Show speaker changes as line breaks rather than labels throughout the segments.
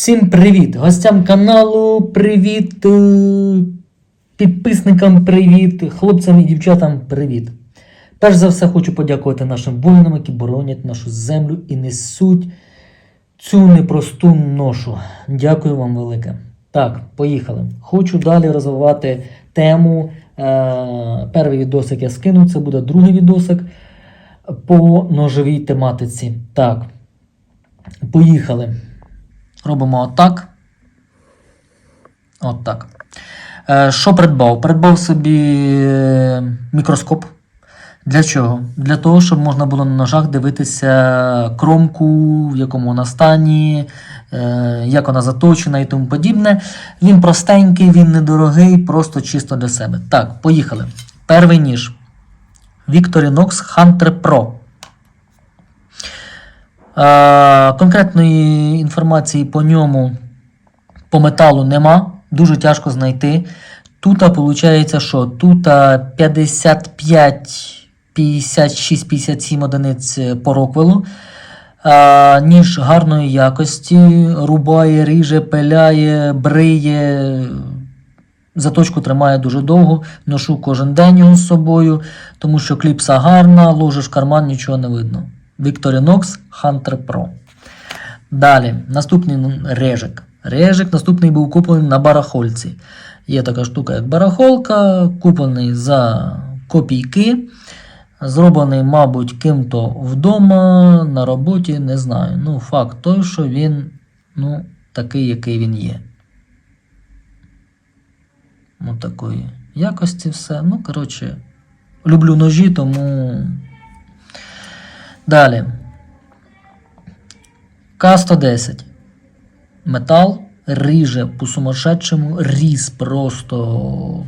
Всім привіт! Гостям каналу привіт! е, Підписникам привіт! Хлопцям і дівчатам привіт! Перш за все хочу подякувати нашим воїнам, які боронять нашу землю і несуть цю непросту ношу. Дякую вам велике. Так, поїхали. Хочу далі розвивати тему. Е, перший відосик я скину, це буде другий відосик по ножовій тематиці. Так, поїхали. Робимо отак. Отак. Е, Що придбав? Придбав собі е, мікроскоп. Для чого? Для того, щоб можна було на ножах дивитися кромку, в якому вона стані, е, як вона заточена і тому подібне. Він простенький, він недорогий, просто чисто для себе. Так, поїхали. Перший ніж. Victorinox Hunter Pro. Конкретної інформації по ньому по металу нема. Дуже тяжко знайти. Тут виходить, що тут 55, 56, 57 одиниць по роквелу. Ніж гарної якості, рубає, ріже, пиляє, бриє. Заточку тримає дуже довго, ношу кожен день його з собою, тому що кліпса гарна, ложиш в карман, нічого не видно. Victorinox Hunter Pro. Далі, наступний режик. Режик наступний був куплений на барахольці. Є така штука, як барахолка, куплений за копійки. Зроблений, мабуть, ким-то вдома, на роботі, не знаю. Ну, факт той, що він ну, такий, який він є. Ну, такої якості все. Ну, коротше, люблю ножі, тому. Далі. К-110. Метал ріже по сумасшедшому, різ просто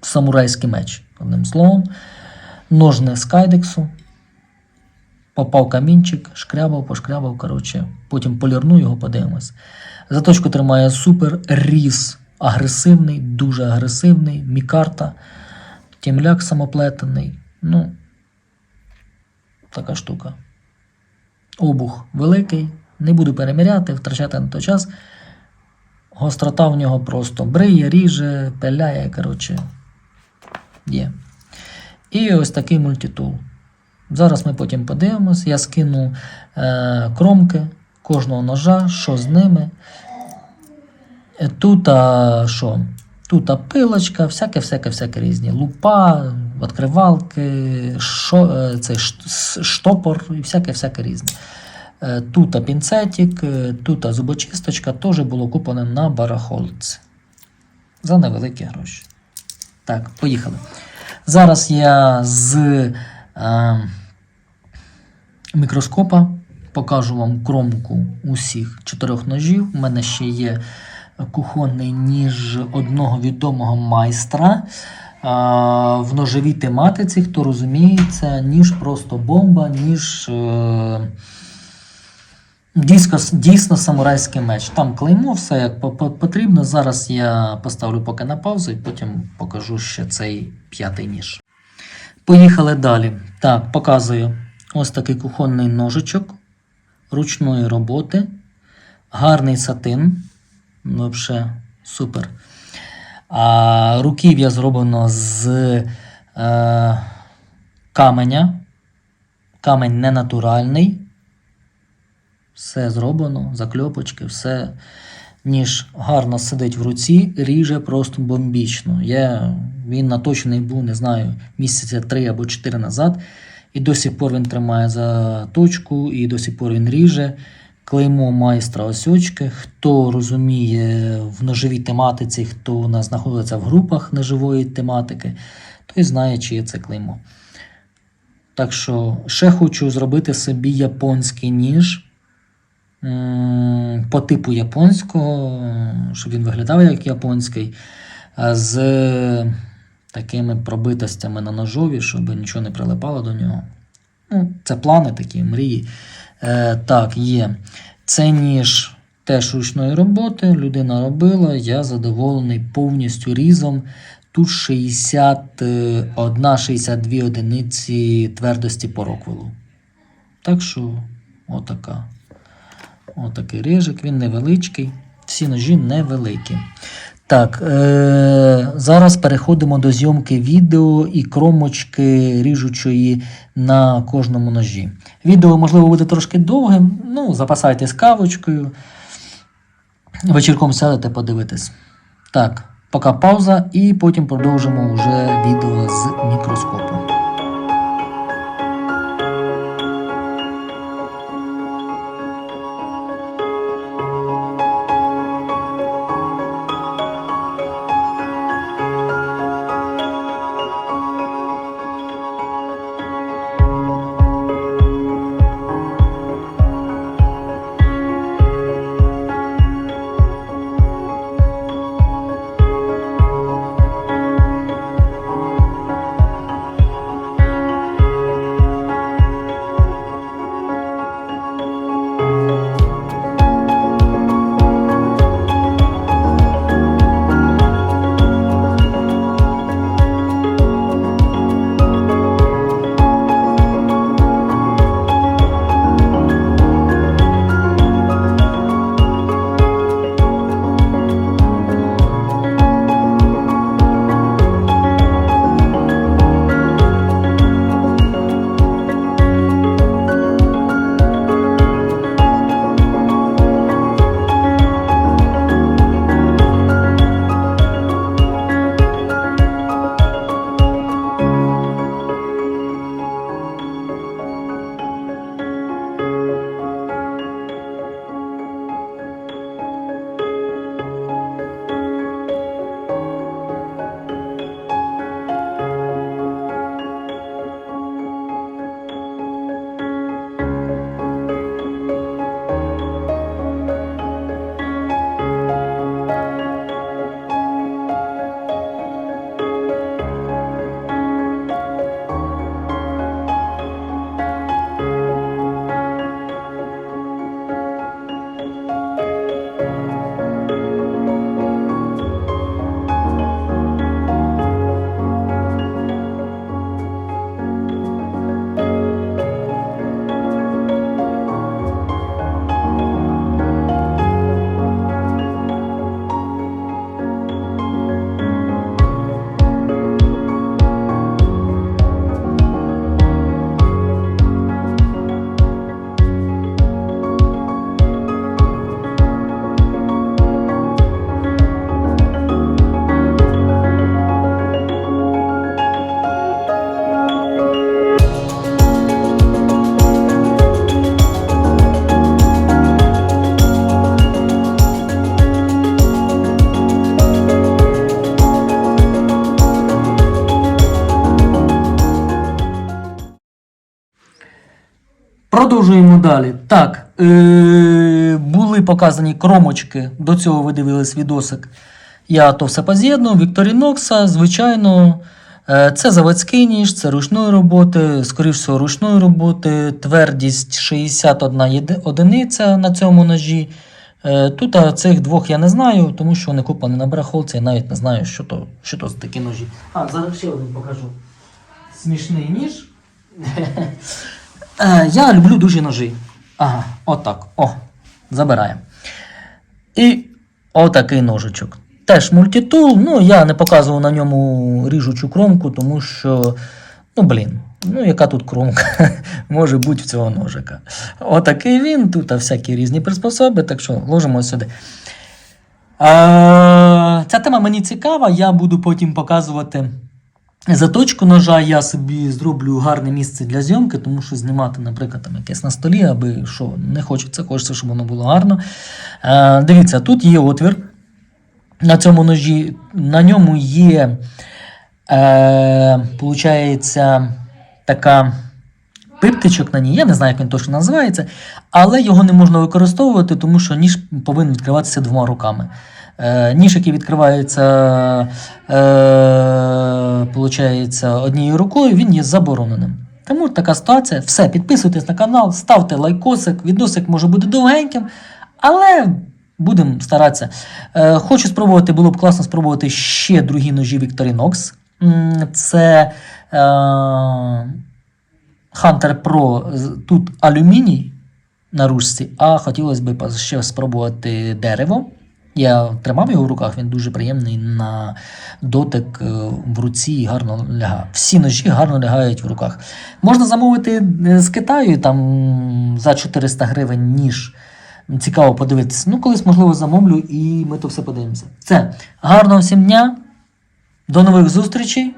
самурайський меч. Одним словом. Ножне з кайдексу. Попав камінчик, шкрябав, пошкрябав, коротше. Потім полірну його, подивимось. Заточку тримає супер, різ агресивний, дуже агресивний, мікарта, тімляк самоплетений. Ну, така штука. Обух великий, не буду переміряти, втрачати на той час. Гострота в нього просто бриє, ріже, пиляє, коротше, є. І ось такий мультитул. Зараз ми потім подивимось. Я скину е, кромки кожного ножа, що з ними. Е, Тут а, що? Тут а, пилочка, всяке, всяке, всяке різні. Лупа, відкривалки, шо, е, цей штопор і всяке, всяке різне. Е, Тут пінцетик, е, тут зубочисточка теж було куплено на барахолці. За невеликі гроші. Так, поїхали. Зараз я з е, мікроскопа покажу вам кромку усіх чотирьох ножів. У мене ще є кухонний ніж одного відомого майстра. В ножовій тематиці, хто розуміє, це ніж просто бомба, ніж е, дійсно, дійсно самурайський меч. Там клеймо, все як по- по- потрібно. Зараз я поставлю поки на паузу і потім покажу ще цей п'ятий ніж. Поїхали далі. Так, показую ось такий кухонний ножичок ручної роботи. Гарний сатин. Взагалі супер. А руків'я зроблено з е, каменя. Камень не натуральний. Все зроблено, закльопочки, все. Ніж гарно сидить в руці, ріже просто бомбічно. Я, він наточений був, не знаю, місяця три або чотири назад. І до сих пор він тримає за точку, і до сих пор він ріже. Клеймо майстра осьочки. Хто розуміє в ножовій тематиці, хто у нас знаходиться в групах ножової тематики, той знає, чиє це клеймо. Так що ще хочу зробити собі японський ніж по типу японського, щоб він виглядав як японський, з такими пробитостями на ножові, щоб нічого не прилипало до нього. Ну, це плани такі, мрії. Е, так, є. Це ніж теж ручної роботи. Людина робила. Я задоволений повністю різом. Тут 61-62 одиниці твердості по роквелу. Так що, отака. Отакий рижик, він невеличкий. Всі ножі невеликі. Так, е- зараз переходимо до зйомки відео і кромочки ріжучої на кожному ножі. Відео, можливо, буде трошки довгим. Ну, запасайтесь кавочкою. Вечірком сядете подивитись. Так, поки пауза, і потім продовжимо вже відео з мікроскопу. Продовжуємо далі. Так, е- були показані кромочки. До цього ви дивились відосик. Я то все поз'єднував. Вікторінокса, звичайно, е- це заводський ніж, це ручної роботи, скоріш всього, ручної роботи, твердість 61 одиниця на цьому ножі. Е, Тут а, цих двох я не знаю, тому що вони куплені на барахолці, я навіть не знаю, що то, що то за такі ножі. А, зараз ще один покажу. Смішний ніж. Е, Я люблю дуже ножі. Ага, отак. О, забираємо. І отакий ножичок. Теж мультитул. Ну, я не показував на ньому ріжучу кромку, тому що, ну, блін, ну яка тут кромка може бути в цього ножика. Отакий він, тут всякі різні приспособи, так що ложимо сюди. Е, ця тема мені цікава, я буду потім показувати. Заточку ножа я собі зроблю гарне місце для зйомки, тому що знімати, наприклад, там якесь на столі, аби що не хочеться, хочеться, щоб воно було гарно. Е, дивіться, тут є отвір на цьому ножі, на ньому є, е, получається, така пиптичок на ній. Я не знаю, як він точно називається, але його не можна використовувати, тому що ніж повинен відкриватися двома руками. Е, ніж, який відкривається е, однією рукою, він є забороненим. Тому така ситуація. Все, підписуйтесь на канал, ставте лайкосик, відосик може бути довгеньким, але будемо старатися. Е, хочу спробувати, було б класно спробувати ще другі ножі Victorinox. Це е, Hunter Pro, тут алюміній, на ручці, а хотілося б ще спробувати дерево. Я тримав його в руках, він дуже приємний на дотик е, в руці і гарно лягає. Всі ножі гарно лягають в руках. Можна замовити е, з Китаю там за 400 гривень ніж. Цікаво подивитися. Ну, колись, можливо, замовлю і ми то все подивимося. Це гарного всім дня. До нових зустрічей.